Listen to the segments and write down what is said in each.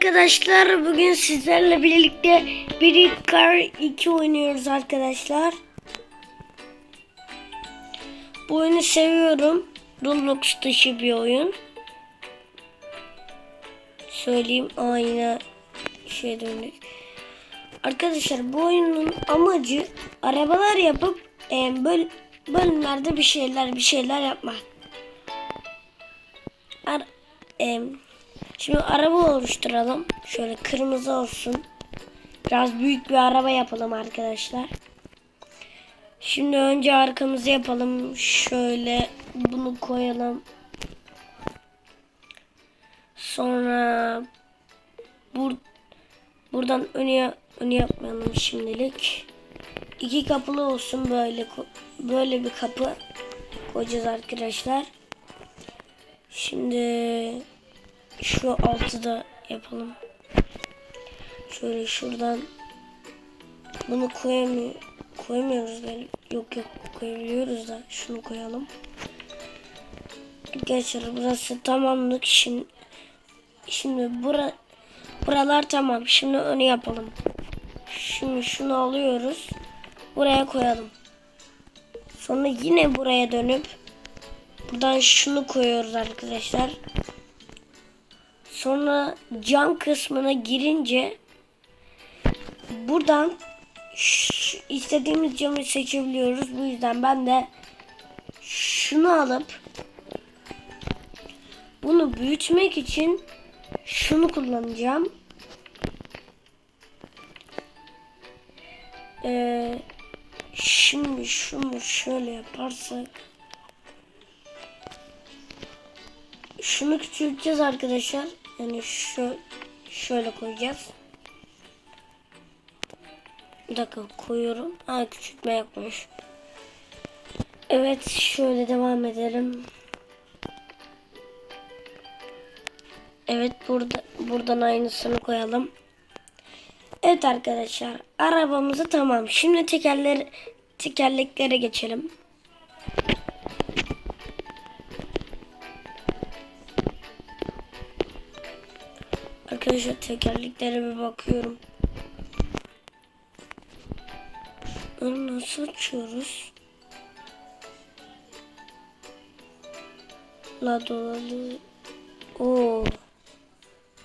arkadaşlar. Bugün sizlerle birlikte Brick Car 2 oynuyoruz arkadaşlar. Bu oyunu seviyorum. Roblox dışı bir oyun. Söyleyeyim aynı şey döndük. Arkadaşlar bu oyunun amacı arabalar yapıp e, böl bölümlerde bir şeyler bir şeyler yapmak. Ar e, Şimdi araba oluşturalım. Şöyle kırmızı olsun. Biraz büyük bir araba yapalım arkadaşlar. Şimdi önce arkamızı yapalım. Şöyle bunu koyalım. Sonra bur buradan önü önü yapmayalım şimdilik. İki kapılı olsun böyle böyle bir kapı koyacağız arkadaşlar. Şimdi şu altı da yapalım. Şöyle şuradan bunu koyamıyor koyamıyoruz böyle. Yok yok koyabiliyoruz da şunu koyalım. Geçer burası tamamlık şimdi şimdi bura buralar tamam. Şimdi önü yapalım. Şimdi şunu alıyoruz. Buraya koyalım. Sonra yine buraya dönüp buradan şunu koyuyoruz arkadaşlar. Sonra cam kısmına girince buradan istediğimiz camı seçebiliyoruz. Bu yüzden ben de şunu alıp bunu büyütmek için şunu kullanacağım. Ee, şimdi şunu şöyle yaparsak şunu küçülteceğiz arkadaşlar. Yani şu şöyle koyacağız. Bir dakika koyuyorum. Ha küçültme yapmış. Evet şöyle devam edelim. Evet burada buradan aynısını koyalım. Evet arkadaşlar arabamızı tamam. Şimdi tekerler tekerleklere geçelim. Arkadaşlar tekerleklere bir bakıyorum. Onu nasıl açıyoruz? La dolalı. Oo.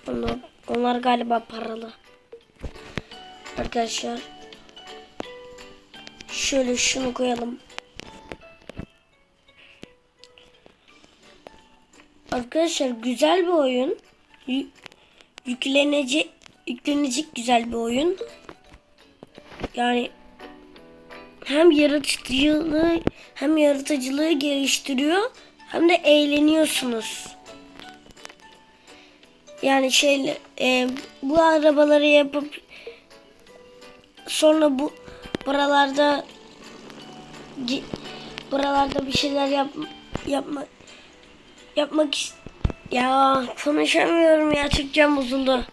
Onlar, onlar galiba paralı. Arkadaşlar. Şöyle şunu koyalım. Arkadaşlar güzel bir oyun. Yü- yüklenecek yüklenecek güzel bir oyun. Yani hem yaratıcılığı hem yaratıcılığı geliştiriyor hem de eğleniyorsunuz. Yani şeyle e, bu arabaları yapıp sonra bu buralarda buralarda bir şeyler yap yapma yapmak ist- ya konuşamıyorum ya Türkçem bozuldu.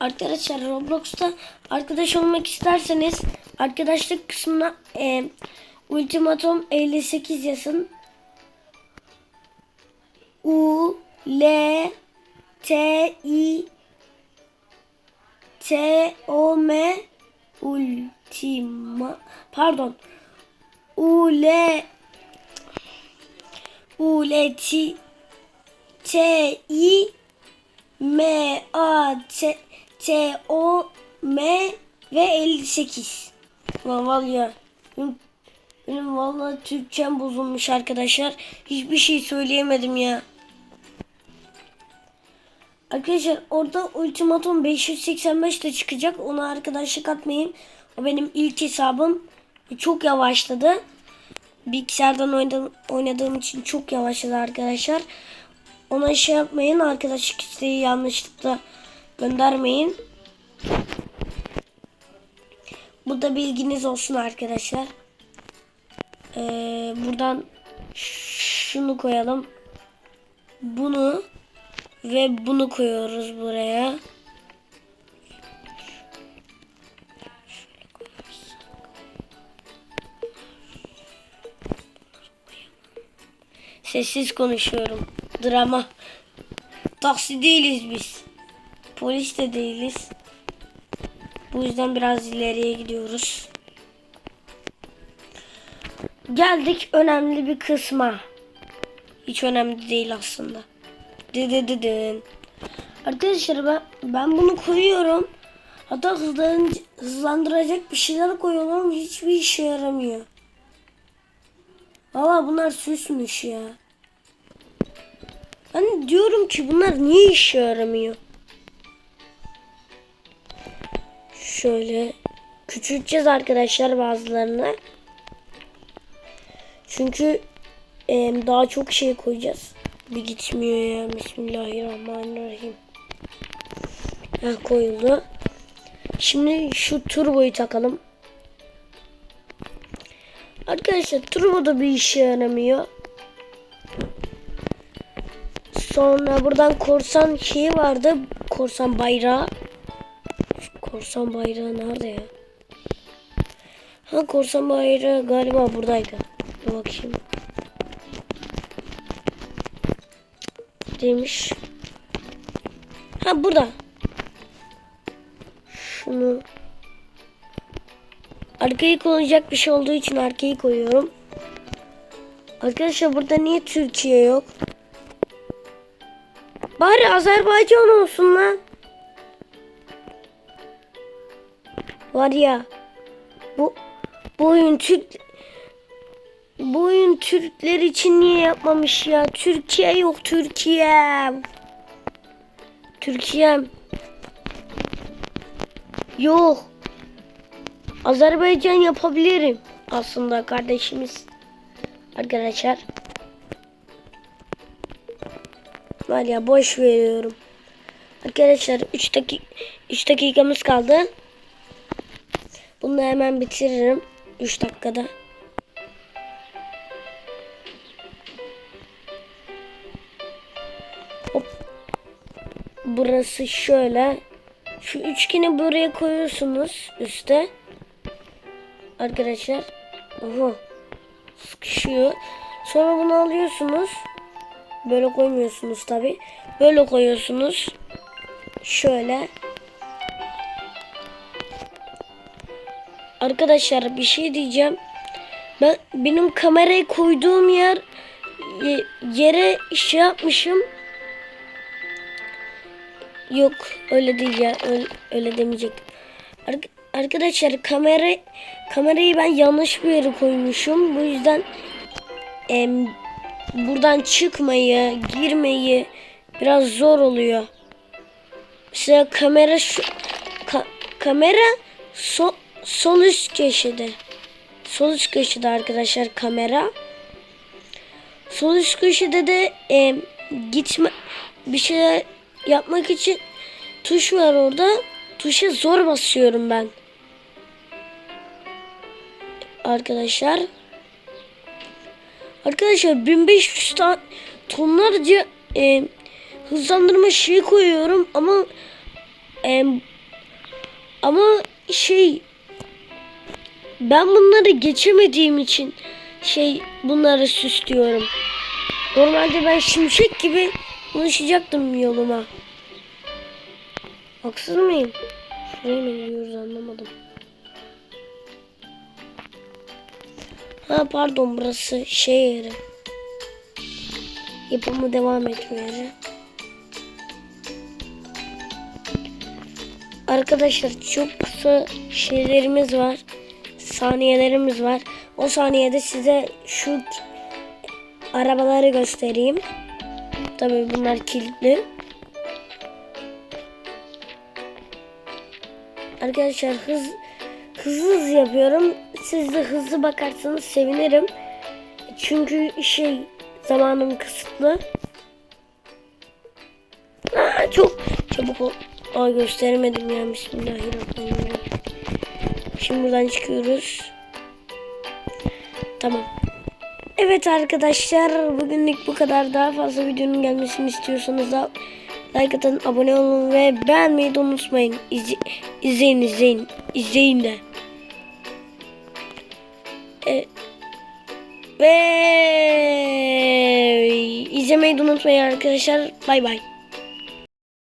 Arkadaşlar Roblox'ta arkadaş olmak isterseniz arkadaşlık kısmına e, Ultimatum 58 yazın. U L T I T O M Ultima pardon U L U L T I M A T T O M ve 58. Lan vallahi benim, benim vallahi Türkçem bozulmuş arkadaşlar. Hiçbir şey söyleyemedim ya. Arkadaşlar orada ultimatum 585 de çıkacak. Ona arkadaşlık atmayın. O benim ilk hesabım. Çok yavaşladı. Bilgisayardan oynadığım, için çok yavaşladı arkadaşlar. Ona şey yapmayın. Arkadaşlık isteği yanlışlıkla göndermeyin. Bu da bilginiz olsun arkadaşlar. Ee, buradan şunu koyalım. Bunu ve bunu koyuyoruz buraya. Sessiz konuşuyorum. vardır ama. Taksi değiliz biz. Polis de değiliz. Bu yüzden biraz ileriye gidiyoruz. Geldik önemli bir kısma. Hiç önemli değil aslında. Dıdıdıdın. Arkadaşlar ben, ben bunu koyuyorum. Hatta hızlan, hızlandıracak bir şeyler koyuyorum hiçbir işe yaramıyor. Valla bunlar süsmüş ya. Ben diyorum ki bunlar niye işe yaramıyor? Şöyle küçülteceğiz arkadaşlar bazılarını. Çünkü em, daha çok şey koyacağız. Bir gitmiyor ya. Bismillahirrahmanirrahim. Heh, koyuldu. Şimdi şu turboyu takalım. Arkadaşlar turbo da bir işe yaramıyor. Sonra buradan korsan şeyi vardı. Korsan bayrağı. Korsan bayrağı nerede ya? Ha korsan bayrağı galiba buradaydı. Bir bakayım. Demiş. Ha burada. Şunu arkayı koyacak bir şey olduğu için arkayı koyuyorum. Arkadaşlar burada niye Türkiye yok? Bari Azerbaycan olsun lan. Var ya bu bu oyun Türk bu oyun Türkler için niye yapmamış ya? Türkiye yok Türkiye. Türkiye'm. Yok. Azerbaycan yapabilirim aslında kardeşimiz. Arkadaşlar. Var ya boş veriyorum. Arkadaşlar 3 dakika 3 dakikamız kaldı. Bunu hemen bitiririm 3 dakikada. Hop. Burası şöyle. Şu üçgeni buraya koyuyorsunuz üste. Arkadaşlar. Oho. Sıkışıyor. Sonra bunu alıyorsunuz. Böyle koymuyorsunuz tabi. Böyle koyuyorsunuz. Şöyle. Arkadaşlar bir şey diyeceğim. Ben benim kamerayı koyduğum yer ye- yere şey yapmışım. Yok öyle değil ya öyle, öyle demeyecektim. Ar- arkadaşlar kamera kamerayı ben yanlış bir yere koymuşum. Bu yüzden em, buradan çıkmayı, girmeyi biraz zor oluyor. Mesela kamera şu ka- kamera so, sol üst köşede. Sol üst köşede arkadaşlar kamera. Sol üst köşede de em, gitme bir şey yapmak için tuş var orada. Tuşa zor basıyorum ben. Arkadaşlar. Arkadaşlar 1500 ton, tonlarca e, hızlandırma şeyi koyuyorum ama e, ama şey ben bunları geçemediğim için şey bunları süslüyorum. Normalde ben şimşek gibi ulaşacaktım yoluma. Haksız mıyım? Şuraya mı gidiyoruz anlamadım. Ha pardon burası şey yeri. Yapımı devam etme yeri. Arkadaşlar çok kısa şeylerimiz var. Saniyelerimiz var. O saniyede size şu arabaları göstereyim. Tabii bunlar kilitli. Arkadaşlar hız hızlı hızlı yapıyorum. Siz de hızlı bakarsanız sevinirim. Çünkü şey zamanım kısıtlı. Aa, çok çabuk ol. Aa, gösteremedim ya. Bismillahirrahmanirrahim. Şimdi buradan çıkıyoruz. Tamam. Evet arkadaşlar bugünlük bu kadar. Daha fazla videonun gelmesini istiyorsanız da like atın, abone olun ve beğenmeyi de unutmayın. İzle, izleyin, izleyin. İzleyin de. Ve izlemeyi de unutmayın arkadaşlar. Bay bay.